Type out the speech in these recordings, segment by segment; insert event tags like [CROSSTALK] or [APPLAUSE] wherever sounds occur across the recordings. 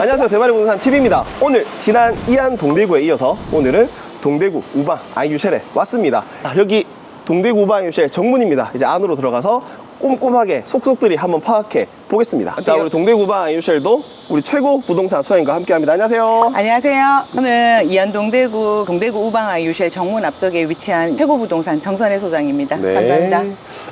안녕하세요. 대마리 부동산 TV입니다. 오늘 지난 이안 동대구에 이어서 오늘은 동대구 우방 아이유쉘에 왔습니다. 아, 여기 동대구 우방 아이유쉘 정문입니다. 이제 안으로 들어가서 꼼꼼하게 속속들이 한번 파악해 보겠습니다. 자, 우리 동대구 우방 아이유쉘도 우리 최고 부동산 소장님과 함께 합니다. 안녕하세요. 안녕하세요. 저는 이안 동 대구 동대구 우방아 유실 정문 앞쪽에 위치한 최고 부동산 정선혜 소장입니다. 감사합니다.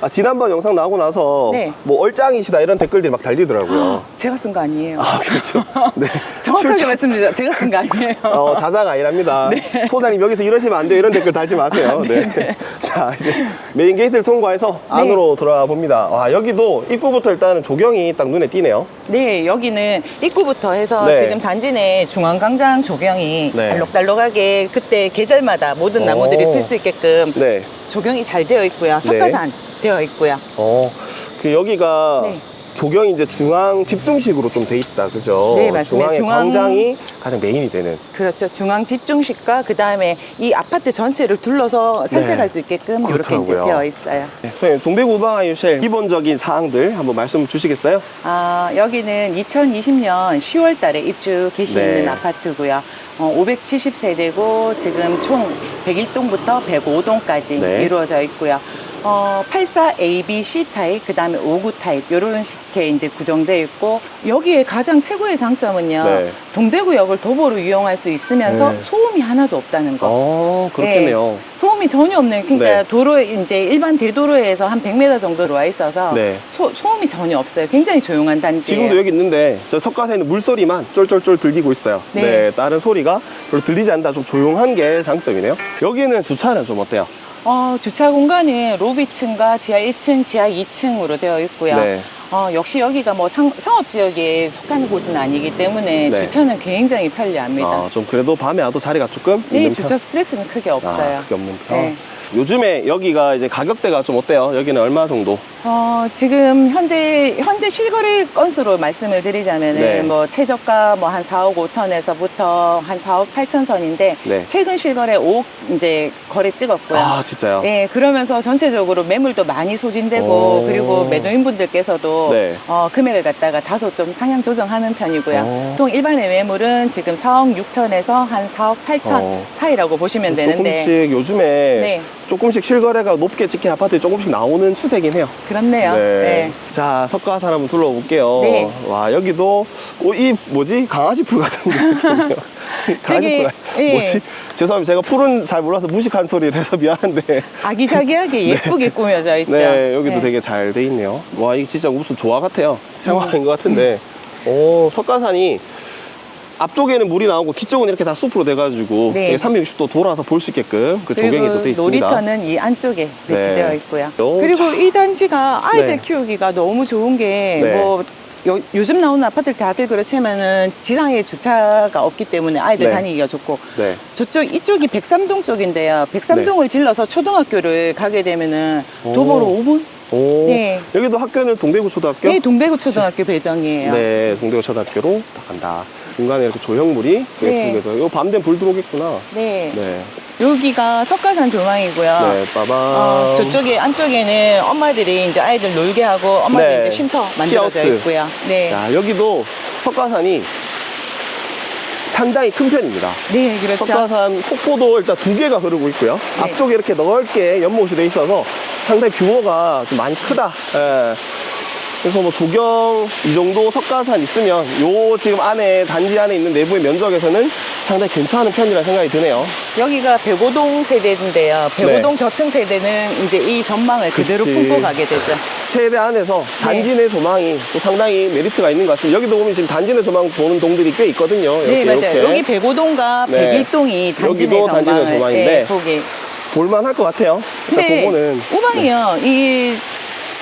아, 지난번 영상 나오고 나서 네. 뭐 얼짱이시다 이런 댓글들이 막 달리더라고요. 제가 쓴 거 아니에요. 아, 그렇죠. [LAUGHS] 네. 정확하게 출장- 말씀드리죠. 제가 쓴 거 아니에요. 어, 자자가 아니랍니다. [LAUGHS] 소장님 여기서 이러시면 안 돼요. 이런 댓글 달지 마세요. [LAUGHS] 네. 자, 이제 메인 게이트를 통과해서 안으로 들어가 봅니다. 와, 여기도 입구부터 일단은 조경이 딱 눈에 띄네요. 네, 여기는 입구부터 해서 네. 지금 단지 내 중앙광장 조경이 네. 알록달록하게 그때 계절마다 모든 나무들이 오. 필수 있게끔 네. 조경이 잘 되어 있고요. 석가산 되어 있고요. 어, 그 여기가 네. 조경이 이제 중앙 집중식으로 좀 돼 있다. 그죠? 네, 맞습니다. 중앙에 중앙- 광장이 가장 메인이 되는. 그렇죠. 중앙 집중식과 그 다음에 이 아파트 전체를 둘러서 산책할 네. 수 있게끔 이렇게 이제 그렇더라고요. 되어 있어요. 네. 선생님, 동대구 우방아이유쉘 기본적인 사항들 한번 말씀 주시겠어요? 아, 여기는 2020년 10월 달에 입주 계신 네. 아파트고요. 어, 570세대고 지금 총 101동부터 105동까지 네. 이루어져 있고요. 어, 84 A, B, C 타입, 그 다음에 59 타입, 이런 식의 이제 구성되어 있고, 여기에 가장 최고의 장점은요, 네. 동대구역을 도보로 이용할 수 있으면서 네. 소음이 하나도 없다는 거. 어, 그렇겠네요. 소음이 전혀 없는 그러니까 네. 도로에 이제 일반 대도로에서 한 100m 정도로 와 있어서 네. 소, 소음이 전혀 없어요. 굉장히 조용한 단지예요. 지금도 여기 있는데 저 석가에는 물소리만 쫄쫄쫄 들리고 있어요. 네. 네. 다른 소리가 별로 들리지 않는다. 좀 조용한 게 장점이네요. 여기는 주차는 좀 어때요? 어, 주차 공간은 로비 층과 지하 1층, 지하 2층으로 되어 있고요. 네. 어, 역시 여기가 뭐 상, 상업 지역에 속하는 곳은 아니기 때문에 네. 주차는 굉장히 편리합니다. 아, 좀 그래도 밤에 와도 자리가 조금 네, 있는 주차 스트레스는 크게 편? 없어요. 아, 그게 없는 편. 네. 요즘에 여기가 이제 가격대가 좀 어때요? 여기는 얼마 정도? 어, 지금 현재 현재 실거래 건수로 말씀을 드리자면은 네. 뭐 최저가 뭐 한 4억 5천에서부터 한 4억 8천 선인데 네. 최근 실거래 5억 이제 거래 찍었고요. 아, 진짜요? 네, 그러면서 전체적으로 매물도 많이 소진되고 오. 그리고 매도인분들께서도 네. 어, 금액을 갖다가 다소 좀 상향 조정하는 편이고요. 오. 보통 일반의 매물은 지금 4억 6천에서 한 4억 8천 어. 사이라고 보시면 되는데 조금씩 요즘에 네. 조금씩 실거래가 높게 찍힌 아파트에 조금씩 나오는 추세긴 해요. 그렇네요. 네. 자, 석가산 한번 둘러볼게요. 네. 와, 여기도, 어, 이, 뭐지? 강아지 풀 같은 느낌이에요. [LAUGHS] 강아지 되게, 풀. 예. 뭐지? 죄송합니다. 제가 풀은 잘 몰라서 무식한 소리를 해서 미안한데. 아기자기하게 [LAUGHS] 예쁘게 꾸며져 있죠. 네, 여기도 네. 되게 잘 돼 있네요. 와, 이게 진짜 무슨 조화 같아요. 생화인 것 같은데. 오, 석가산이 앞쪽에는 물이 나오고 뒤쪽은 이렇게 다 숲으로 돼가지고 네. 360도 돌아서 볼 수 있게끔 그 조경이 또 돼 있습니다. 놀이터는 이 안쪽에 배치되어 네. 있고요. 오, 그리고 이 단지가 아이들 네. 키우기가 너무 좋은 게 네. 뭐 요 즘 나오는 아파트들 다들 그렇지만은 지상에 주차가 없기 때문에 아이들 네. 다니기가 좋고 네. 저쪽 이쪽이 백삼동 쪽인데요. 백삼동을 질러서 초등학교를 가게 되면은 오. 도보로 5분? 오, 네. 여기도 학교는 동대구 초등학교? 네, 동대구 초등학교 배정이에요. 네, 동대구 초등학교로 딱 간다. 중간에 이렇게 조형물이 네. 예쁘게 서 이거 밤 되면 불 들어오겠구나. 네. 네. 여기가 석가산 조망이고요. 네, 빠밤. 어, 저쪽에 안쪽에는 엄마들이 이제 아이들 놀게 하고 엄마들 네. 이제 쉼터 만들어져 티하우스. 있고요. 네. 자, 여기도 석가산이 상당히 큰 편입니다. 네, 그렇죠. 석가산 폭포도 일단 두 개가 흐르고 있고요. 네. 앞쪽에 이렇게 넓게 연못이 돼 있어서 상당히 규모가 좀 많이 크다. 예. 그래서 뭐 조경 이 정도 석가산 있으면 요 지금 안에 단지 안에 있는 내부의 면적에서는 상당히 괜찮은 편이라 생각이 드네요. 여기가 백오동 세대인데요. 백오동 저층 세대는 이제 이 전망을 그대로 네. 그치. 품고 가게 되죠. 세대 안에서 단지 내 조망이 또 상당히 메리트가 있는 것 같습니다. 여기도 보면 지금 단지 내 조망 보는 동들이 꽤 있거든요. 네, 이렇게, 맞아요. 이렇게. 여기 백오동과 네. 백일동이 단지 내 여기도 단지 내 전망을 조망인데 네, 보기. 볼만할 것 같아요. 일단 근데 그거는 오방이요. 이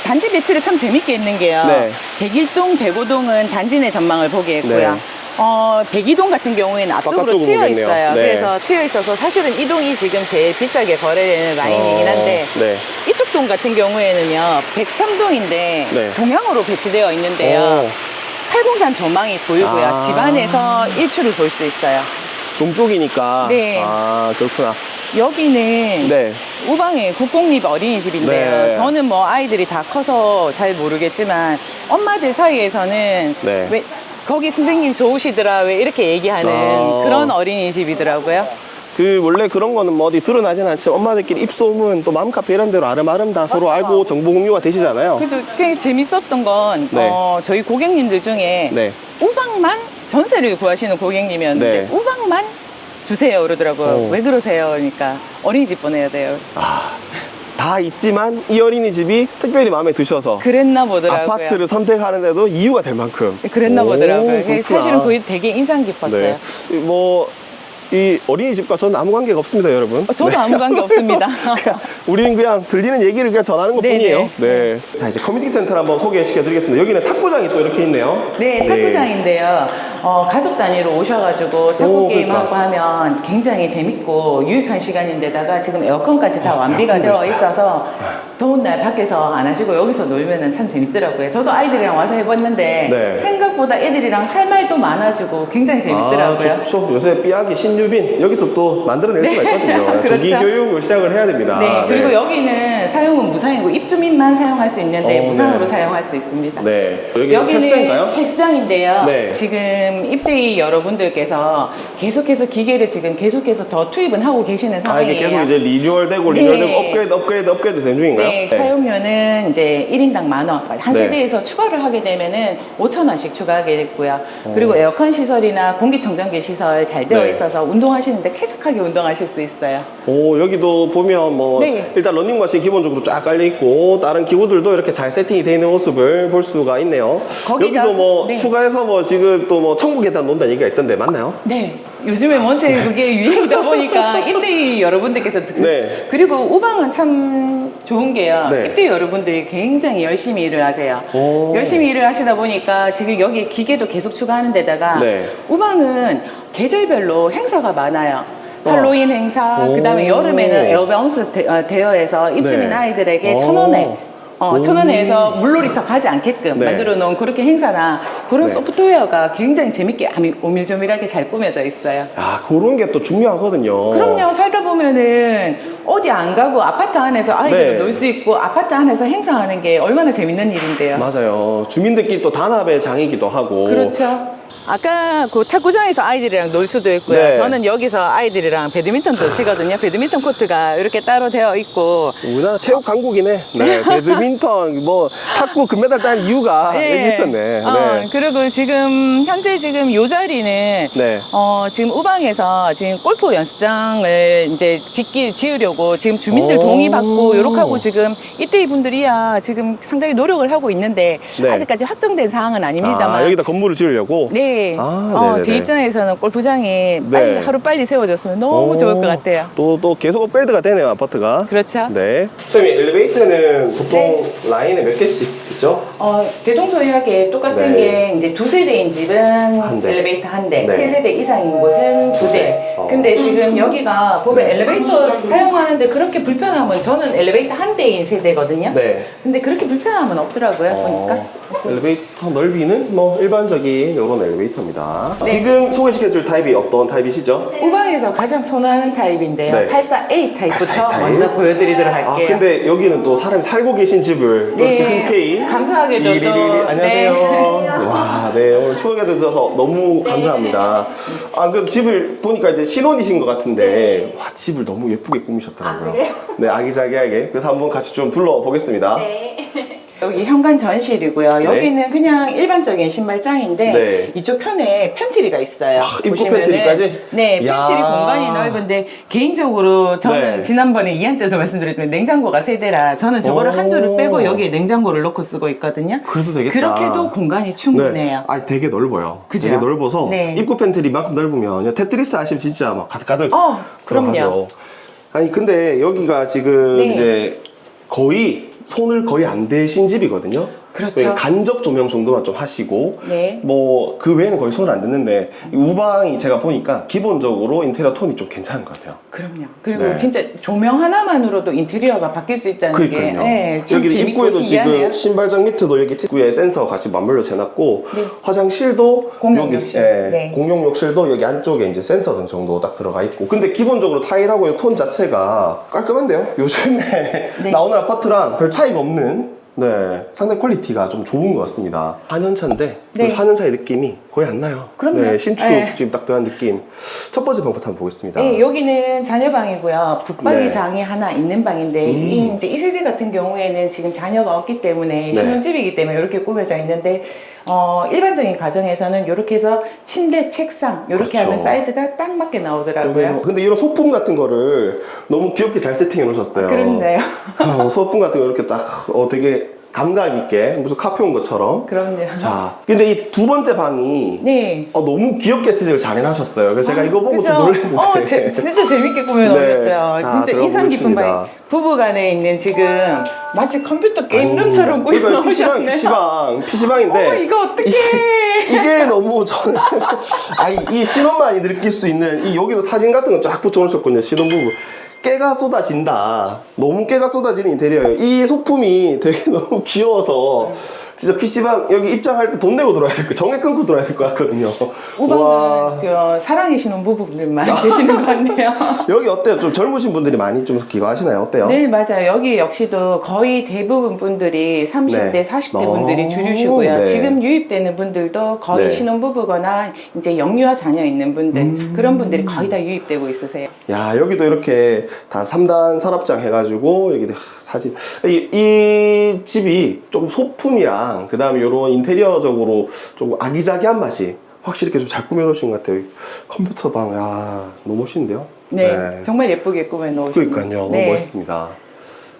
단지 배치를 참 재밌게 했는 게요. 네. 백일동, 백오동은 단지 내 전망을 보게 했고요. 네. 어, 백이동 같은 경우에는 앞쪽으로 바깥쪽으로 트여 보겠네요. 있어요. 네. 그래서 트여 있어서 사실은 이 동이 지금 제일 비싸게 거래되는 라인이긴 한데 어, 네. 이쪽 동 같은 경우에는요. 103동인데 네. 동향으로 배치되어 있는데요. 오, 팔공산 전망이 보이고요. 아. 집안에서 일출을 볼 수 있어요. 동쪽이니까. 네. 아, 그렇구나. 여기는 네. 우방의 국공립 어린이집인데요. 네. 저는 뭐 아이들이 다 커서 잘 모르겠지만 엄마들 사이에서는 네. 왜 거기 선생님 좋으시더라 왜 이렇게 얘기하는 아. 그런 어린이집이더라고요. 그 원래 그런 거는 뭐 어디 드러나진 않지만 엄마들끼리 입소문 또 맘카페 이런 데로 아름아름 다 서로 알고 정보 공유가 되시잖아요. 그래서 꽤 재밌었던 건 네. 어, 저희 고객님들 중에 네. 우방만 전세를 구하시는 고객님이었는데 네. 우방만 주세요 그러더라고요. 어. 왜 그러세요? 그러니까 어린이집 보내야 돼요. 다 있지만 이 어린이집이 특별히 마음에 드셔서 그랬나 보더라고요. 아파트를 선택하는데도 이유가 될 만큼. 그랬나 오, 보더라고요. 그렇구나. 사실은 그게 되게 인상 깊었어요. 네. 뭐, 이 어린이집과 저는 아무 관계가 없습니다, 여러분. 어, 저도 네. 아무 관계 없습니다. [LAUGHS] 그냥 우리는 그냥 들리는 얘기를 그냥 전하는 것 네네. 뿐이에요. 네. 자, 이제 커뮤니티 센터를 한번 소개시켜 드리겠습니다. 여기는 탁구장이 또 이렇게 있네요. 네, 탁구장인데요. 어, 가족 단위로 오셔가지고 탁구 오, 게임 하고 그러니까. 하면 굉장히 재밌고 유익한 시간인데다가 지금 에어컨까지 다 완비가 에어컨도 되어 있어요. 있어서 더운 날 밖에서 안 하시고 여기서 놀면은 참 재밌더라고요. 저도 아이들이랑 와서 해봤는데 네. 생각보다 애들이랑 할 말도 많아지고 굉장히 재밌더라고요. 아, 좋죠. 요새 삐약이 신유빈 여기서 또 만들어낼 수가 있거든요. [LAUGHS] 그렇죠. 조기 교육을 시작을 해야 됩니다. 네, 그리고 여기는 사용은 무상이고 입주민만 사용할 수 있는데 어, 무상으로 네. 사용할 수 있습니다. 네. 여기 여기는 헬스인가요? 헬스장인데요. 네. 지금 입대희 여러분들께서 계속해서 기계를 지금 계속해서 더 투입은 하고 계시는 아, 상황이에요. 이게 계속 이제 리뉴얼되고 네. 리뉴얼되고 업그레이드 업그레이드 업그레이드 된 중인가요? 네, 사용료는 이제 1인당 만 원. 한 네. 세대에서 추가를 하게 되면은 5천 원씩 추가하게 됐고요. 어. 그리고 에어컨 시설이나 공기청정기 시설 잘 되어 네. 있어서 운동하시는데 쾌적하게 운동하실 수 있어요. 오, 여기도 보면 뭐 네. 일단 러닝머신 기본 적으로 쫙 깔려 있고 다른 기구들도 이렇게 잘 세팅이 되어 있는 모습을 볼 수가 있네요. 거기다- 여기도 뭐 네. 추가해서 뭐 지금 또 뭐 천국 계단 논다는 얘기가 있던데 맞나요? 네. 요즘에 원체 그게 유행이다 보니까 [LAUGHS] 입대희 여러분들께서 그, 네. 그리고 우방은 참 좋은 게요. 네. 입대희 여러분들이 굉장히 열심히 일을 하세요. 오. 열심히 일을 하시다 보니까 지금 여기 기계도 계속 추가하는 데다가 네. 우방은 계절별로 행사가 많아요. 할로윈 행사, 오. 그다음에 여름에는 에어바운스 대, 어, 대여해서 입주민 네. 아이들에게 오. 천 원에 어, 오. 천 원에서 물놀이터 가지 않게끔 네. 만들어 놓은 그렇게 행사나 그런 네. 소프트웨어가 굉장히 재밌게 아미- 오밀조밀하게 잘 꾸며져 있어요. 아, 그런 게 또 중요하거든요. 그럼요. 살다 보면은 어디 안 가고 아파트 안에서 아이들 네. 놀수 있고 아파트 안에서 행사하는 게 얼마나 재밌는 일인데요. 맞아요. 주민들끼리 또 단합의 장이기도 하고. 그렇죠. 아까 그 탁구장에서 아이들이랑 놀 수도 있고요. 네. 저는 여기서 아이들이랑 배드민턴도 치거든요. 배드민턴 코트가 이렇게 따로 되어 있고. 우리나라 체육 강국이네. 네, [LAUGHS] 배드민턴, 뭐, 탁구 금메달 딴 이유가 여기 있었네. 어, 네. 그리고 지금 현재 지금 요 자리는 네. 어, 지금 우방에서 지금 골프 연습장을 이제 짓기 지으려고 지금 주민들 오. 동의 받고 요렇게 하고 지금 이때 이 분들이야 지금 상당히 노력을 하고 있는데 네. 아직까지 확정된 사항은 아닙니다만 아, 여기다 건물을 지으려고? 네. 아, 어, 네네네. 제 입장에서는 골프장이 빨리 네. 하루 빨리 세워졌으면 너무 좋을 것 같아요. 또, 또 계속 업그레이드가 되네요, 아파트가. 그렇죠. 네. 선생님, 엘리베이터는 보통 라인에 몇 개씩 있죠? 어, 대동소이하게 똑같은 네. 게 이제 두 세대인 집은 한 대. 엘리베이터 한 대, 네. 세 세대 이상인 곳은 두 대. 어. 근데 지금 여기가 보면 엘리베이터 사용하는데 그렇게 불편함은 저는 엘리베이터 한 대인 세대거든요. 네. 근데 그렇게 불편함은 없더라고요, 보니까. 어, 엘리베이터 넓이는 뭐 일반적인 이런 엘리베이터 입니다. 네. 지금 소개시켜줄 타입이 어떤 타입이시죠? 우방에서 가장 선호하는 타입인데요. 네. 84A 타입부터 84A 타입? 먼저 보여드리도록 아, 할게요. 근데 여기는 또 사람이 살고 계신 집을 또 네. 이렇게 흔쾌히 감사하게도 또- 이리리리. 안녕하세요. [LAUGHS] 네. 와, 네 오늘 초청해 주셔서 너무 감사합니다. 아, 그 집을 보니까 이제 신혼이신 것 같은데 와 집을 너무 예쁘게 꾸미셨더라고요. 아, 그래요? 네, 아기자기하게. 그래서 한번 같이 좀 둘러보겠습니다. 여기 현관 전실이고요. 네. 여기는 그냥 일반적인 신발장인데 네. 이쪽 편에 팬트리가 있어요. 아, 입구 보시면은- 팬트리까지? 네. 팬트리 공간이 넓은데 개인적으로 저는 네. 지난번에 이한 때도 말씀드렸지만 냉장고가 세 대라 저는 저거를 오. 한 줄을 빼고 여기에 냉장고를 넣고 쓰고 있거든요. 그래도 되겠다. 그렇게도 공간이 네. 충분해요. 아, 되게 넓어요. 그죠? 되게 넓어서 네. 입구 팬트리만큼 넓으면 테트리스 하시면 진짜 막 가득가득 어, 그럼요. 들어가죠. 아니 근데 여기가 지금 네. 이제 거의 손을 거의 안 대신 집이거든요. 그렇죠. 그러니까 간접 조명 정도만 좀 하시고 네. 뭐 그 외에는 거의 손을 안 댔는데 이 우방이 제가 보니까 기본적으로 인테리어 톤이 좀 괜찮은 것 같아요. 그럼요. 그리고 네. 진짜 조명 하나만으로도 인테리어가 바뀔 수 있다는 게 그러니까요. 네, 좀 여기 재밌고 입구에도 신기하네요. 지금 신발장 밑에도 여기 입구에 센서 같이 맞물려 재놨고 네. 화장실도 공용 여기 욕실. 예, 네. 공용 욕실도 여기 안쪽에 이제 센서 등 정도 딱 들어가 있고 근데 기본적으로 타일하고 이톤 자체가 깔끔한데요? 요즘에 네. [LAUGHS] 나오는 아파트랑 별 차이가 없는 네, 상당히 퀄리티가 좀 좋은 것 같습니다. 4년 차인데 네. 4년 차의 느낌이 거의 안 나요. 그럼요. 네, 신축 네. 지금 딱 들어간 느낌. 첫 번째 방부터 한번 보겠습니다. 네, 여기는 자녀방이고요. 붙박이 네. 장이 하나 있는 방인데 음. 이 이제 이 세대 같은 경우에는 지금 자녀가 없기 때문에 네. 신혼집이기 때문에 이렇게 꾸며져 있는데 어, 일반적인 가정에서는 이렇게 해서 침대, 책상 이렇게 그렇죠. 하면 사이즈가 딱 맞게 나오더라고요. 근데 이런 소품 같은 거를 너무 귀엽게 잘 세팅해 놓으셨어요. 그런데요. 어, 소품 같은 거 이렇게 딱 어, 되게 감각 있게 무슨 카페 온 것처럼. 그럼요. 자, 근데 이 두 번째 방이 네. 어, 너무 귀엽게 세팅을 잘 해놔셨어요. 그래서 제가 이거 보고? 좀 놀랐는데. 어, 제- 진짜 재밌게 꾸며놓으셨죠. 네. 자, 진짜 인상 깊은. 방. 부부간에 있는 지금 마치 컴퓨터 게임룸처럼 그러니까 PC방, 꾸며놓으셨네요. PC방, PC방 인데. 어, 이거 어떡해. 이게 너무 저는 [LAUGHS] 아니 이 신혼만이 느낄 수 있는 이 여기도 사진 같은 거 쫙 붙여놓으셨거든요 신혼부부 깨가 쏟아진다. 너무 깨가 쏟아지는 인테리어예요. 이 소품이 되게 [LAUGHS] 너무 귀여워서 진짜 PC방 여기 입장할 때 돈 내고 들어야 될 거 정액 끊고 들어야 될 것 같거든요 우방은 그 사랑이 신혼 부부분들만 [LAUGHS] 계시는 것 같네요. [LAUGHS] 여기 어때요 좀 젊으신 분들이 많이 좀 기거하시나요 어때요 네, 맞아요. 여기 역시도 거의 대부분 분들이 30대, 네. 40대 어, 분들이 주류시고요. 네. 지금 유입되는 분들도 거의 네. 신혼부부거나 이제 영유아 자녀 있는 분들, 음. 그런 분들이 거의 다 유입되고 있으세요. 야 여기도 이렇게 다 3단 산업장 해가지고 여기 사진 이, 이 집이 좀 소품이랑 그 다음에 이런 인테리어적으로 좀 아기자기한 맛이 확실히 이렇게 좀 잘 꾸며놓으신 것 같아요 컴퓨터 방야 너무 멋있는데요 네, 정말 예쁘게 꾸며놓으셨네요. 그러니까요 너무 네. 멋있습니다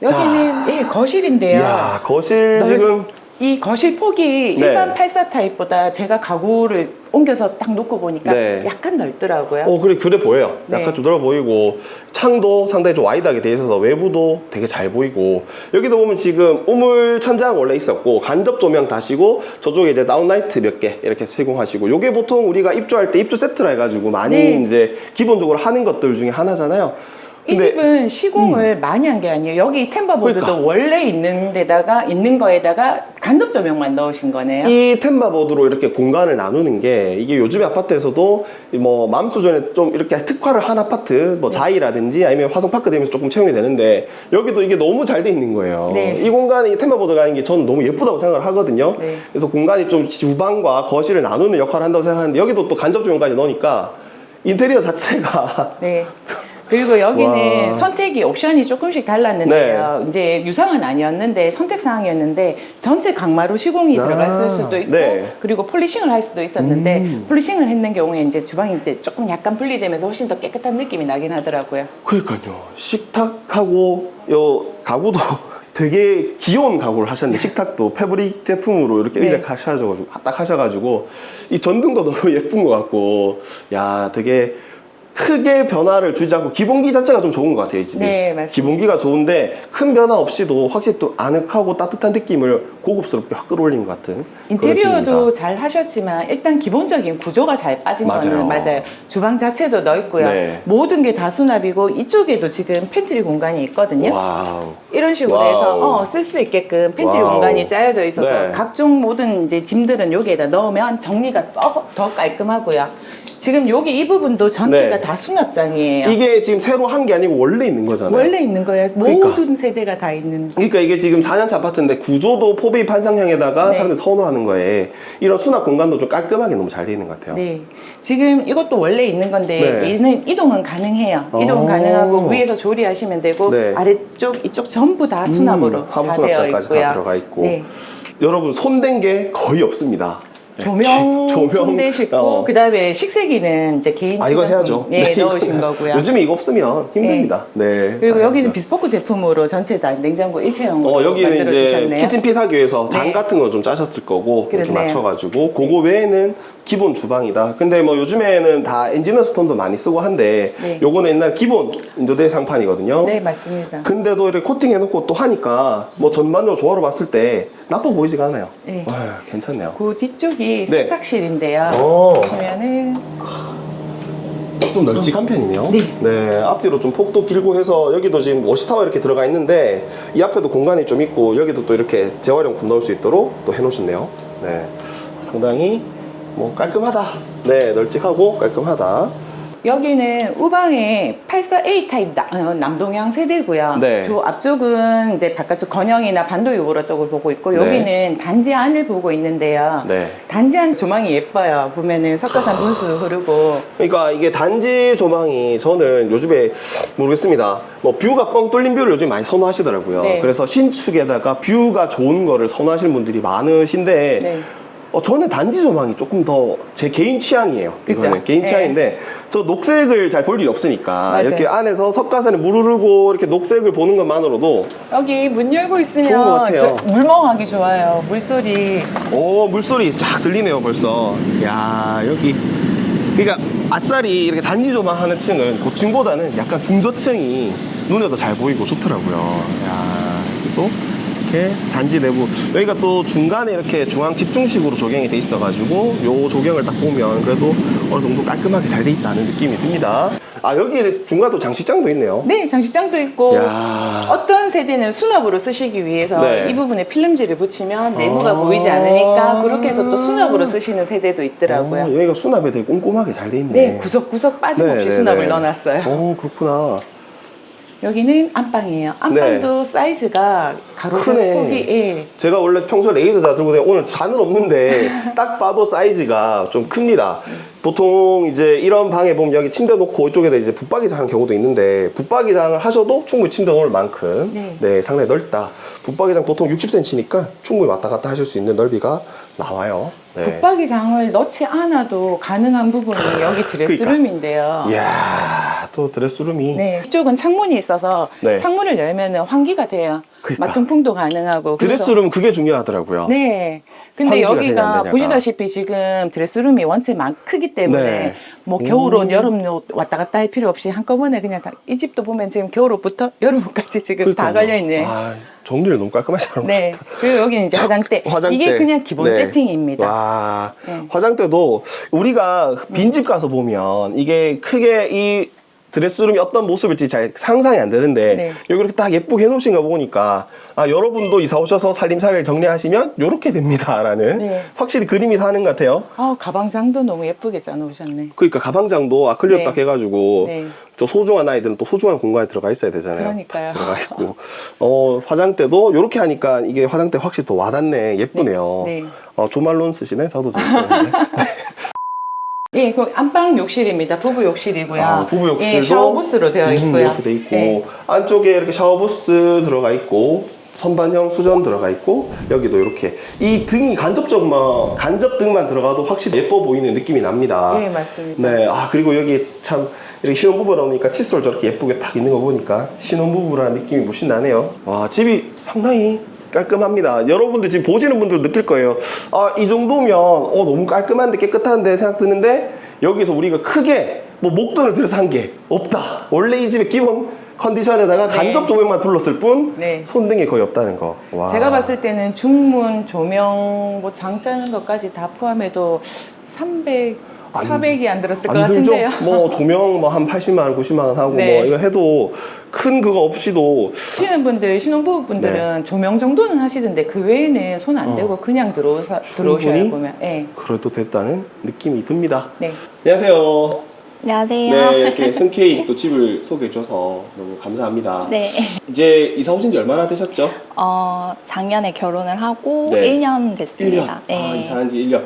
여기는 예, 거실인데요. 이야 거실 넓- 지금 이 거실 폭이 네. 일반 84 타입보다 제가 가구를 옮겨서 딱 놓고 보니까 네. 약간 넓더라고요. 어 그래 그래 보여요 약간 네. 좀 넓어 보이고 창도 상당히 좀 와이드하게 돼 있어서 외부도 되게 잘 보이고 여기도 보면 지금 우물 천장 원래 있었고 간접 조명 다시고 저쪽에 이제 다운라이트 몇 개 이렇게 제공하시고 요게 보통 우리가 입주할 때 입주 세트라 해가지고 많이 네. 이제 기본적으로 하는 것들 중에 하나잖아요 이 음. 집은 시공을 많이 한 게 아니에요. 여기 템바보드도 그러니까. 원래 있는 데다가 있는 거에다가 간접 조명만 넣으신 거네요. 이 템바보드로 이렇게 공간을 나누는 게 이게 요즘에 아파트에서도 뭐 맘수 전에 좀 이렇게 특화를 한 아파트 뭐 자이라든지 아니면 화성파크 되면서 조금 채용이 되는데 여기도 이게 너무 잘 돼 있는 거예요. 네. 이 공간에 이 템바보드가 있는 게 저는 너무 예쁘다고 생각을 하거든요. 네. 그래서 공간이 좀 주방과 거실을 나누는 역할을 한다고 생각하는데 여기도 또 간접 조명까지 넣으니까 인테리어 자체가 네. [LAUGHS] 그리고 여기는 와. 선택이 옵션이 조금씩 달랐는데요. 이제 유상은 아니었는데 선택 사항이었는데 전체 강마루 시공이 아, 들어갔을 수도 있고 네. 그리고 폴리싱을 할 수도 있었는데 음. 폴리싱을 했는 경우에 이제 주방이 이제 조금 약간 분리되면서 훨씬 더 깨끗한 느낌이 나긴 하더라고요. 그러니까요. 식탁하고 요 가구도 [LAUGHS] 되게 귀여운 가구를 하셨는데 식탁도 패브릭 제품으로 이렇게 네. 의자 하셔가지고 딱 하셔가지고 이 전등도 너무 [LAUGHS] 예쁜 것 같고 야 되게 크게 변화를 주지 않고 기본기 자체가 좀 좋은 것 같아요 이 집이 네, 맞습니다. 기본기가 좋은데 큰 변화 없이도 확실히 또 아늑하고 따뜻한 느낌을 고급스럽게 확 끌어올린 것 같은 인테리어도. 잘 하셨지만 일단 기본적인 구조가 잘 빠진 맞아요. 거는 맞아요. 주방 자체도 넓고요. 네. 모든 게 다 수납이고 이쪽에도 지금 팬트리 공간이 있거든요. 와우 이런 식으로 와우. 해서 어, 쓸 수 있게끔 팬트리 와우. 공간이 짜여져 있어서 네. 각종 모든 이제 짐들은 여기에다 넣으면 정리가 더, 더 깔끔하고요. 지금 여기 이 부분도 전체가 네. 다 수납장이에요. 이게 지금 새로 한 게 아니고 원래 있는 거잖아요 원래 있는 거예요. 그러니까. 모든 세대가 다 있는. 그러니까 이게 지금 4년차 아파트인데 구조도 포베이 판상형에다가 네. 사람들이 선호하는 거에 이런 수납 공간도 좀 깔끔하게 너무 잘돼 있는 것 같아요. 네. 지금 이것도 원래 있는 건데 네. 얘는 이동은 가능해요. 이동은 오. 가능하고 위에서 조리하시면 되고 네. 아래쪽 이쪽 전부 다 수납으로 음, 하부 다 되어 수납장까지 다 있고요. 들어가 있고. 네. 여러분 손댄 게 거의 없습니다. 네. 조명, [LAUGHS] 조명, 손대시고 어. 그다음에 식세기는 이제 개인 아 이건 해야죠. 네, 이거 넣으신 거고요. 요즘에 이거 없으면 힘듭니다. 네. 그리고 아, 여기는 네. 비스포크 제품으로 전체 다 냉장고 일체형으로 어, 여기는 만들어 이제 주셨네요. 키친핏 하기 위해서 장 네. 같은 거 좀 짜셨을 거고 그렇네요. 맞춰가지고 그거 외에는 기본 주방이다. 근데 뭐 요즘에는 다 엔지니어 스톤도 많이 쓰고 한데 네. 요거는 옛날 기본 인조대 상판이거든요. 네, 맞습니다. 근데도 이렇게 코팅해 놓고 또 하니까 뭐 전반적으로 조화로 봤을 때 나빠 보이지가 않아요. 네. 와, 괜찮네요. 그 뒤쪽이 네. 세탁실인데요. 어, 보면은 좀 널찍한 편이네요. 네. 앞뒤로 좀 폭도 길고 해서 여기도 지금 워시타워 이렇게 들어가 있는데 이 앞에도 공간이 좀 있고 여기도 또 이렇게 재활용품 넣을 수 있도록 또 해놓으셨네요. 네. 상당히 뭐 깔끔하다. 네, 널찍하고 깔끔하다. 여기는 우방에 84A 타입 나- 어, 남동향 세대고요. 네. 저 앞쪽은 이제 바깥쪽 건영이나 반도 요구로 쪽을 보고 있고 네. 여기는 단지 안을 보고 있는데요. 네. 단지 안 조망이 예뻐요. 보면은 석가산 분수 흐르고 그러니까 이게 단지 조망이 저는 요즘에 모르겠습니다. 뭐 뷰가 뻥 뚫린 뷰를 요즘 많이 선호하시더라고요. 네. 그래서 신축에다가 뷰가 좋은 거를 선호하시는 분들이 많으신데 네. 어, 저는 단지 조망이 조금 더 제 개인 취향이에요. 그죠? 이거는 개인 네. 취향인데 저 녹색을 잘 볼 일이 없으니까 맞아요. 이렇게 안에서 석가산에 물 흐르고 이렇게 녹색을 보는 것만으로도 여기 문 열고 좋은 것 같아요. 있으면 저- 물멍하기 좋아요. 물소리. 오 물소리 쫙 들리네요 벌써 야 여기 그러니까 아싸리 이렇게 단지 조망하는 층은 고층보다는 약간 중저층이 눈에 더잘 보이고 좋더라고요 야 여기 또 이렇게 단지 내부 여기가 또 중간에 이렇게 중앙 집중식으로 조경이 돼 있어 가지고 요 조경을 딱 보면 그래도 어느 정도 깔끔하게 잘 돼 있다는 느낌이 듭니다 아 여기 중간 또 장식장도 있네요 네, 장식장도 있고 야. 어떤 세대는 수납으로 쓰시기 위해서 네. 이 부분에 필름지를 붙이면 내부가 아. 보이지 않으니까 그렇게 해서 또 수납으로 쓰시는 세대도 있더라고요. 어, 여기가 수납에 되게 꼼꼼하게 잘 돼 있네 네, 구석구석 빠짐없이 네, 네, 수납을 네. 넣어놨어요. 오 그렇구나 여기는 안방이에요. 안방도 사이즈가 가로. 크네. 폭이 예. 제가 원래 평소에 레이저 잘 들고 다니고 오늘 잔은 없는데 [LAUGHS] 딱 봐도 사이즈가 좀 큽니다. 보통 이제 이런 방에 보면 여기 침대 놓고 이쪽에다 이제 붙박이장 하는 경우도 있는데 붙박이장을 하셔도 충분히 침대 놓을 만큼 네. 네, 상당히 넓다. 붙박이장 보통 60cm니까 충분히 왔다 갔다 하실 수 있는 넓이가 나와요. 네. 붙박이장을 넣지 않아도 가능한 부분이 여기 드레스룸인데요. 이야, 또 드레스룸이 네, 이쪽은 창문이 있어서 네. 창문을 열면 환기가 돼요. 그러니까. 맞통풍도 가능하고. 그래서- 드레스룸 그게 중요하더라고요. 네. 근데 환기가 되냐, 안 여기가 되냐가. 보시다시피 지금 드레스룸이 원체 많 크기 때문에 네. 뭐 겨울옷, 음. 여름옷 왔다 갔다 할 필요 없이 한꺼번에 그냥 다, 이 집도 보면 지금 겨울옷부터 [LAUGHS] 여름옷까지 지금 다 그러니까요. 걸려 있네. 아, 정리를 너무 깔끔하게 잘하고 네. 그리고 여기는 이제 화장대. 화장대. 이게 그냥 기본 네. 세팅입니다. 와, 네. 화장대도 우리가 빈집 가서 보면 이게 크게 이 드레스룸이 어떤 모습일지 잘 상상이 안 되는데 네. 여기 이렇게 딱 예쁘게 해놓으신 거 보니까 아 여러분도 이사 오셔서 살림살이를 정리하시면 이렇게 됩니다라는 네. 확실히 그림이 사는 것 같아요. 아, 가방장도 너무 예쁘게 짜놓으셨네. 그러니까 가방장도 아크릴 네. 딱 해가지고 네. 저 소중한 아이들은 또 소중한 공간에 들어가 있어야 되잖아요. 그러니까요. 딱 들어가 있고 어 화장대도 이렇게 하니까 이게 화장대 확실히 더 와닿네 예쁘네요. 네. 네. 어 조말론 쓰시네 저도 좀 쓰는데. [LAUGHS] 예, 그 안방 욕실입니다. 부부 욕실이고요. 아, 부부 욕실도 예, 샤워 부스로 되어 음, 있고요. 이렇게 돼 있고 네. 안쪽에 이렇게 샤워 부스 들어가 있고 선반형 수전 들어가 있고 여기도 이렇게 이 등이 간접적만 간접 등만 들어가도 확실히 예뻐 보이는 느낌이 납니다. 네, 맞습니다. 네, 아 그리고 여기 참 이렇게 신혼부부라 오니까 칫솔 저렇게 예쁘게 딱 있는 거 보니까 신혼부부라는 느낌이 물씬 나네요. 와 집이 상당히 깔끔합니다. 여러분들 지금 보시는 분들 느낄 거예요. 아 이 정도면 어 너무 깔끔한데 깨끗한데 생각 드는데 여기서 우리가 크게 뭐 목돈을 들여서 한 게 없다. 원래 이 집의 기본 컨디션에다가 네. 간접 조명만 둘렀을 뿐 네. 손등이 거의 없다는 거. 와. 제가 봤을 때는 중문, 조명, 뭐 장짜는 것까지 다 포함해도 300, 안- 400이 안 들었을 것안 들죠? 같은데요. 뭐 조명 뭐 한 80만 원, 90만 원 하고 네. 뭐 이거 해도 큰 그거 없이도 하시는 분들, 신혼부부 분들은 네. 조명 정도는 하시던데 그 외에는 손 안 대고 그냥 들어오사, 들어오셔야 어. 충분히? 보면. 네. 그래도 됐다는 느낌이 듭니다. 네. 안녕하세요. 안녕하세요. 네, 이렇게 흔쾌히 또 집을 소개해 줘서 너무 감사합니다. 네. 이제 이사 오신 지 얼마나 되셨죠? 어, 작년에 결혼을 하고 네. 1년 1년. 됐습니다. 네. 아, 이사한 지 1년.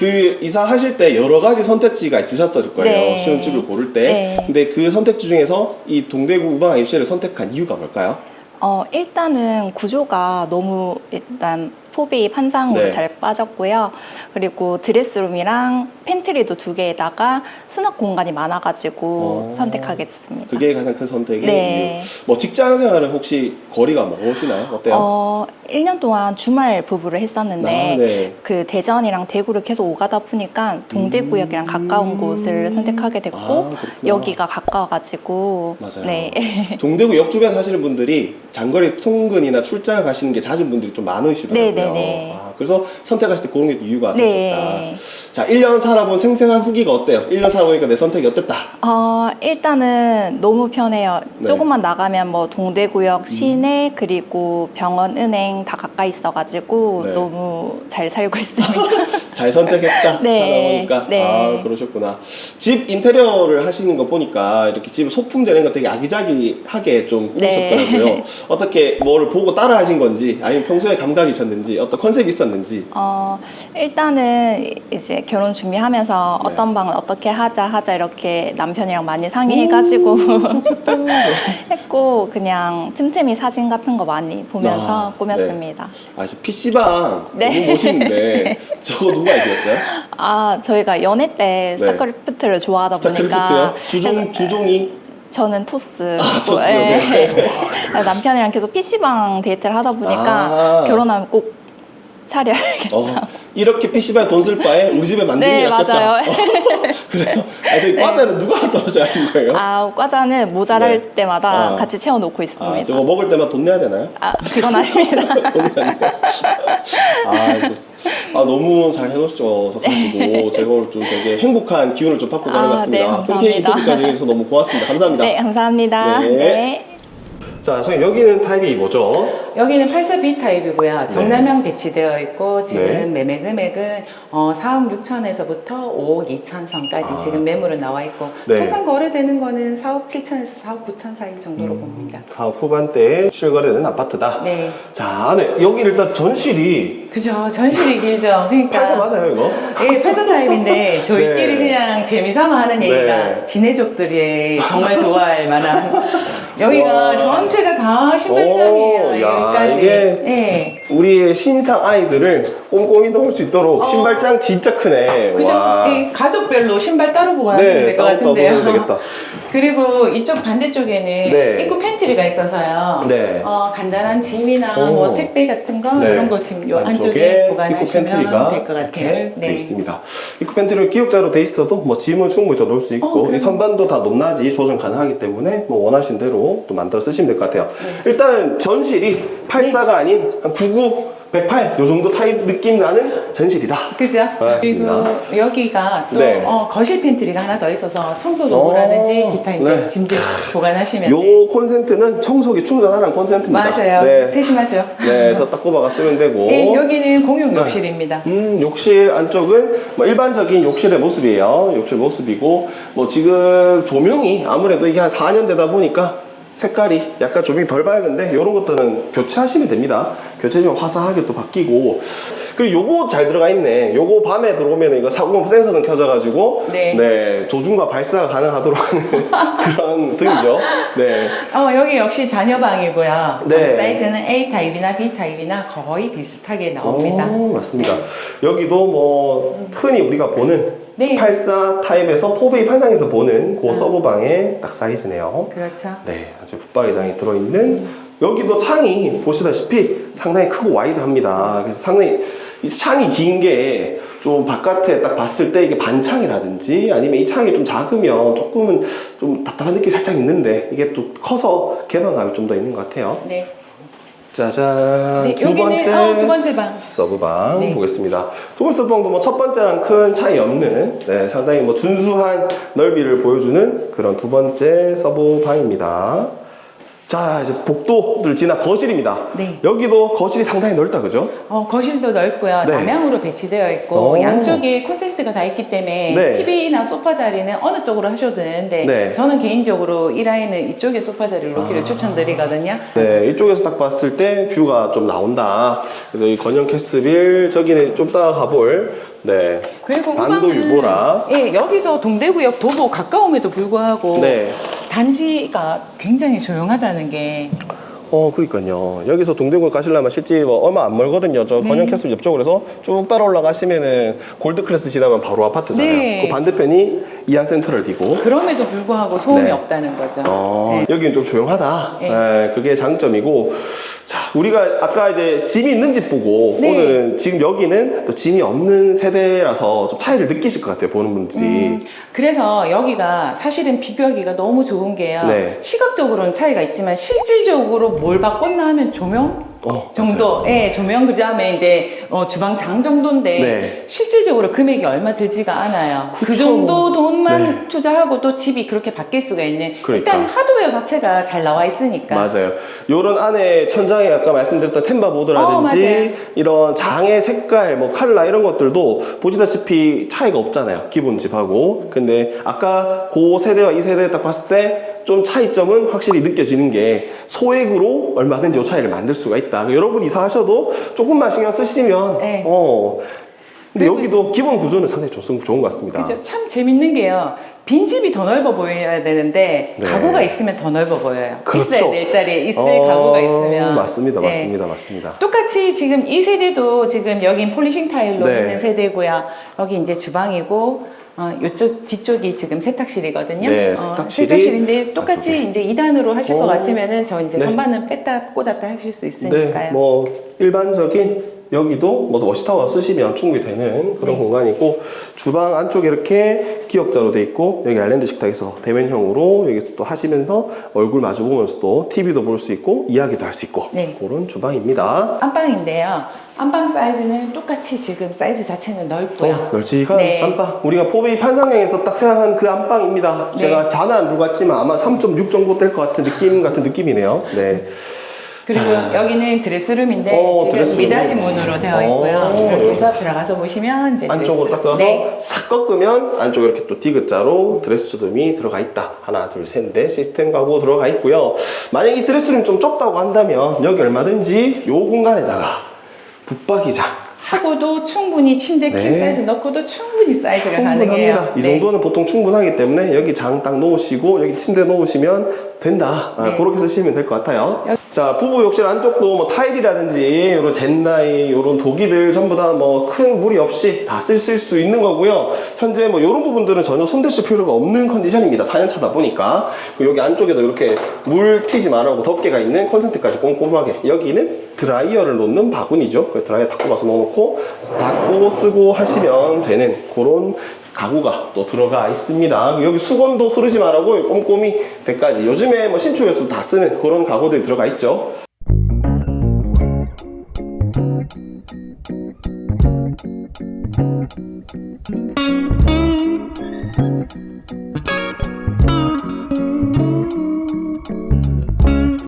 그 이사 하실 때 여러 가지 선택지가 있으셨을 거예요. 네. 신혼집을 고를 때. 네. 근데 그 선택지 중에서 이 동대구 우방 IC를 선택한 이유가 뭘까요? 어, 일단은 구조가 너무 일단 포비 판상으로 네. 잘 빠졌고요. 그리고 드레스룸이랑 팬트리도 두 개에다가 수납 공간이 많아가지고 오. 선택하게 됐습니다. 그게 가장 큰 선택의 네. 뭐 직장 생활은 혹시 거리가 멀으시나요? 어때요? 어, 1년 동안 주말 부부를 했었는데 아, 네. 그 대전이랑 대구를 계속 오가다 보니까 동대구역이랑 가까운 곳을 선택하게 됐고 아, 그렇구나. 여기가 가까워가지고 맞아요. 네. [LAUGHS] 동대구 역 주변 사시는 분들이 장거리 통근이나 출장을 가시는 게 잦은 분들이 좀 많으시더라고요. 네, 네, 네. 아, 그래서 선택하실 때 그런 게 이유가 네. 있었다. 자, 1년 살아본 생생한 후기가 어때요? 1년 살아보니까 내 선택이 어땠다? 어, 일단은 너무 편해요. 네. 음. 조금만 나가면 뭐 동대구역, 시내, 그리고 병원, 은행 다 가까이 있어가지고 네. 너무 잘 살고 있습니다. [LAUGHS] 잘 선택했다. 네. 살아보니까. 네. 아, 그러셨구나. 집 인테리어를 하시는 거 보니까 이렇게 집 소품 되는 거 되게 아기자기하게 좀 네. 꾸미셨더라고요. [LAUGHS] 어떻게 뭐를 보고 따라 하신 건지 아니면 평소에 감각이셨는지 어떤 컨셉이 있었는지. 어, 일단은 이제 결혼 준비하면서 네. 어떤 방은 어떻게 하자 하자 이렇게 남편이랑 많이 상의해가지고 [LAUGHS] 했고 그냥 틈틈이 사진 같은 거 많이 보면서 아, 꾸몄습니다. 아, 저 PC방 [LAUGHS] 네. 너무 멋있는데 [LAUGHS] 저거 누가 아이디어였어요? 아 저희가 연애 때 네. 스타크래프트를 좋아하다 스타크래프트요? 보니까 주종, 주종이? 저는 토스. 아? 예. 네. 남편이랑 계속 PC방 데이트를 하다 보니까 아. 결혼하면 꼭 차려야겠다. 어, 이렇게 PC방에 돈 쓸 바에 우리 집에 만드는 네, 게 낫겠다. 맞아요. [LAUGHS] 그래서 아, 저희 과자는 누가 [LAUGHS] 갖다 놓자 하신 거예요? 아, 과자는 모자랄 네. 때마다 아. 같이 채워놓고 있습니다. 아, 저거 먹을 때만 돈 내야 되나요? 아, 그건 아닙니다. [LAUGHS] 돈이 아니에요. 아, 이거- 아, 너무 잘 해놓으셔서 가지고 제가 오늘 좀 되게 행복한 기운을 좀 받고 가는 것 아, 같습니다. 네, 흔쾌히 감사합니다. 인터뷰까지 해주셔서 너무 고맙습니다. 감사합니다. 네, 감사합니다. 네. 네. 자, 선생님 여기는 타입이 뭐죠? 여기는 84B 타입이고요. 정남향 배치되어 있고 지금 네. 매매 금액은 어, 4억 6천에서부터 5억 2천 선까지 아. 지금 매물은 나와 있고 네. 통상 거래되는 거는 4억 7천에서 4억 9천 사이 정도로 음. 봅니다. 사업 후반대에 실거래되는 아파트다. 네. 자, 안에 여기 일단 전실이 그죠. 전실이 길죠. 그러니까 84 맞아요, 이거? 예, 84 타입인데 저희끼리 네. 그냥 재미삼아 하는 얘기가 네. 지네족들이 정말 좋아할 만한 [LAUGHS] 여기가 와. 전체가 다 신발장이에요. 오, 야, 여기까지. 이게- 예. 우리의 신상 아이들을 꼼꼼히 넣을 수 있도록 어. 신발장 진짜 크네. 그죠? 와. 이 가족별로 신발 따로 보관하면 네, 될 것 따로 따로 같은데요. 보면 되겠다. [LAUGHS] 그리고 이쪽 반대쪽에는 네. 입구 팬트리가 있어서요. 네. 어, 간단한 짐이나 오. 뭐 택배 같은 거 네. 이런 거 지금 요 안쪽에 보관하시면 될 것 같아요. 돼 있습니다. 입구 팬트리가 기역자로 돼 있어도 뭐 짐은 충분히 더 넣을 수 어, 있고 그래요? 이 선반도 다 높낮이 조정 가능하기 때문에 뭐 원하신 대로 또 만들어 쓰시면 될 것 같아요. 네. 일단은 전실이 84가 아닌 한 99, 108 요 정도 타입 느낌 나는 전실이다. 그죠? 아, 그리고 맞습니다. 여기가 또 네. 어, 거실 팬트리가 하나 더 있어서 청소 오, 도구라든지 기타 이제 네. 짐들 보관하시면 요 콘센트는 청소기 충전하는 콘센트입니다. 맞아요. 네. 세심하죠. 네, 저딱 꼽아가 쓰면 되고. 예, 여기는 공용 욕실입니다. 음, 욕실 안쪽은 뭐 일반적인 욕실의 모습이에요. 욕실 모습이고, 뭐 지금 조명이 아무래도 이게 한 4년 되다 보니까 색깔이 약간 조명이 덜 밝은데 이런 것들은 교체하시면 됩니다. 교체하면 화사하게 또 바뀌고 그리고 요거 잘 들어가 있네. 요거 밤에 들어오면 이거 사고 센서는 켜져 가지고 네. 조준과 발사가 가능하도록 하는 [LAUGHS] 그런 등이죠. 네. 어, 여기 역시 자녀방이고요. 네. 방 사이즈는 A 타입이나 B 타입이나 거의 비슷하게 나옵니다. 오, 맞습니다. 여기도 뭐 흔히 우리가 보는 네. 84 타입에서 포베이 판상에서 보는 그 서브방의 딱 사이즈네요. 그렇죠. 네, 아주 붙박이장이 들어있는 여기도 창이 보시다시피 상당히 크고 와이드합니다. 그래서 상당히 이 창이 긴 게 좀 바깥에 딱 봤을 때 이게 반창이라든지 아니면 이 창이 좀 작으면 조금은 좀 답답한 느낌이 살짝 있는데 이게 또 커서 개방감이 좀 더 있는 것 같아요. 네. 짜잔. 네, 두 여기는 번째. 어, 두 번째 방. 서브방 네. 보겠습니다. 두 번째 서브방도 뭐 첫 번째랑 큰 차이 없는 네, 상당히 뭐 준수한 넓이를 보여주는 그런 두 번째 서브방입니다. 자 이제 복도를 지나 거실입니다. 네. 여기도 거실이 상당히 넓다 그죠? 어, 거실도 넓고요. 네. 남향으로 배치되어 있고 오. 양쪽에 콘센트가 다 있기 때문에 네. TV나 소파 자리는 어느 쪽으로 하셔도 되는데 네. 저는 개인적으로 이 라인은 이쪽에 소파 자리를 놓기를 아. 추천드리거든요. 네 이쪽에서 딱 봤을 때 뷰가 좀 나온다. 그래서 이 건영 캐스빌 저기는 좀 따라 가볼 네 그리고 반도 유보라. 예, 여기서 동대구역 도보 가까움에도 불구하고 네. 단지가 굉장히 조용하다는 게 어, 그러니까요. 여기서 동대구 가시려면 실제 뭐 얼마 안 멀거든요. 저 네. 건영 캐슬 옆쪽으로 해서 쭉 따라 올라가시면은 골드 클래스 지나면 바로 아파트잖아요. 네. 그 반대편이 이안 센터를 띠고. 그럼에도 불구하고 소음이 네. 없다는 거죠. 어, 네. 여기는 좀 조용하다. 네. 네, 그게 장점이고. 자, 우리가 아까 이제 짐이 있는 집 보고 네. 오늘은 지금 여기는 또 짐이 없는 세대라서 좀 차이를 느끼실 것 같아요. 보는 분들이. 음, 그래서 여기가 사실은 비교하기가 너무 좋은 게요. 네. 시각적으로는 차이가 있지만 실질적으로 뭘 바꿨나 하면 조명? 어, 정도, 예, 조명 그 다음에 이제 어, 주방장 정도인데 네. 실질적으로 금액이 얼마 들지가 않아요. 그 그쵸. 정도 돈만 네. 투자하고 또 집이 그렇게 바뀔 수가 있는 그러니까. 일단 하드웨어 자체가 잘 나와 있으니까. 맞아요. 요런 안에 천장에 아까 말씀드렸던 템바 어, 보드라든지 맞아요. 이런 장의 색깔, 뭐 컬러 이런 것들도 보시다시피 차이가 없잖아요. 기본 집하고. 근데 아까 그 세대와 이 세대 딱 봤을 때 좀 차이점은 확실히 느껴지는 게 소액으로 얼마든지 이 차이를 만들 수가 있다. 여러분 이사하셔도 조금만 신경 쓰시면 네. 어. 근데 여기도 기본 구조는 상당히 좋, 좋은 것 같습니다. 그죠? 참 재밌는 게요. 빈집이 더 넓어 보여야 되는데 네. 가구가 있으면 더 넓어 보여요. 그렇죠. 있어야 될 자리에 있을 어, 가구가 있으면. 맞습니다, 네. 맞습니다, 맞습니다. 똑같이 지금 이 세대도 지금 여긴 폴리싱 타일로 네. 있는 세대고요. 여기 이제 주방이고 어, 이쪽 뒤쪽이 지금 세탁실이거든요. 네, 어, 세탁실이 세탁실인데 똑같이. 이제 2단으로 하실 것 어. 같으면은 저 이제 네. 선반은 뺐다 꽂았다 하실 수 있으니까요. 네, 뭐 일반적인 여기도 뭐 워시타워 쓰시면 충분히 되는 그런 네. 공간이고 주방 안쪽에 이렇게 기역자로 돼 있고 여기 아일랜드 식탁에서 대면형으로 여기서 또 하시면서 얼굴 마주 보면서 또 TV도 볼 수 있고 이야기도 할 수 있고 네. 그런 주방입니다. 안방인데요. 안방 사이즈는 똑같이 지금 사이즈 자체는 넓고요. 어, 널찍한 네. 안방. 우리가 포베이 판상형에서 딱 생각한 그 안방입니다. 네. 제가 자는 안 들고 갔지만 아마 3.6 정도 될 것 같은 느낌 같은 느낌이네요. 네. 그리고 여기는 드레스룸인데 어, 지금 드레스룸. 미닫이 문으로 되어 있고요. 어, 이렇게 여기. 해서 들어가서 보시면 이제 안쪽으로 드레스- 딱 들어가서 네. 싹 꺾으면 안쪽에 이렇게 또 디귿자로 드레스룸이 들어가 있다. 하나, 둘, 셋, 넷 시스템 가구 들어가 있고요. 만약 이 드레스룸 좀 좁다고 한다면 여기 얼마든지 요 공간에다가 붙박이장 하고도 충분히 침대 네. 킹 사이즈 넣고도 충분히 사이즈가 가능해요. 충분합니다. 이 네. 정도는 보통 충분하기 때문에 여기 장 딱 놓으시고 여기 침대 놓으시면 된다. 아, 네. 그렇게 쓰시면 될 것 같아요. 자, 부부 욕실 안쪽도 뭐 타일이라든지 이런 젠다이 이런 도기들 전부 다 뭐 큰 무리 없이 다쓸수 있는 거고요. 현재 뭐 이런 부분들은 전혀 손대실 필요가 없는 컨디션입니다. 4년 차다 보니까 그리고 여기 안쪽에도 이렇게 물 튀지 말라고 덮개가 있는 콘센트까지 꼼꼼하게 여기는 드라이어를 놓는 바구니죠. 그 드라이어 닫고 가서 넣어놓고 닫고 쓰고 하시면 되는 그런 가구가 또 들어가 있습니다. 여기 수건도 흐르지 말라고 꼼꼼히 대까지 요즘에 뭐 신축에서도 다 쓰는 그런 가구들이 들어가 있죠.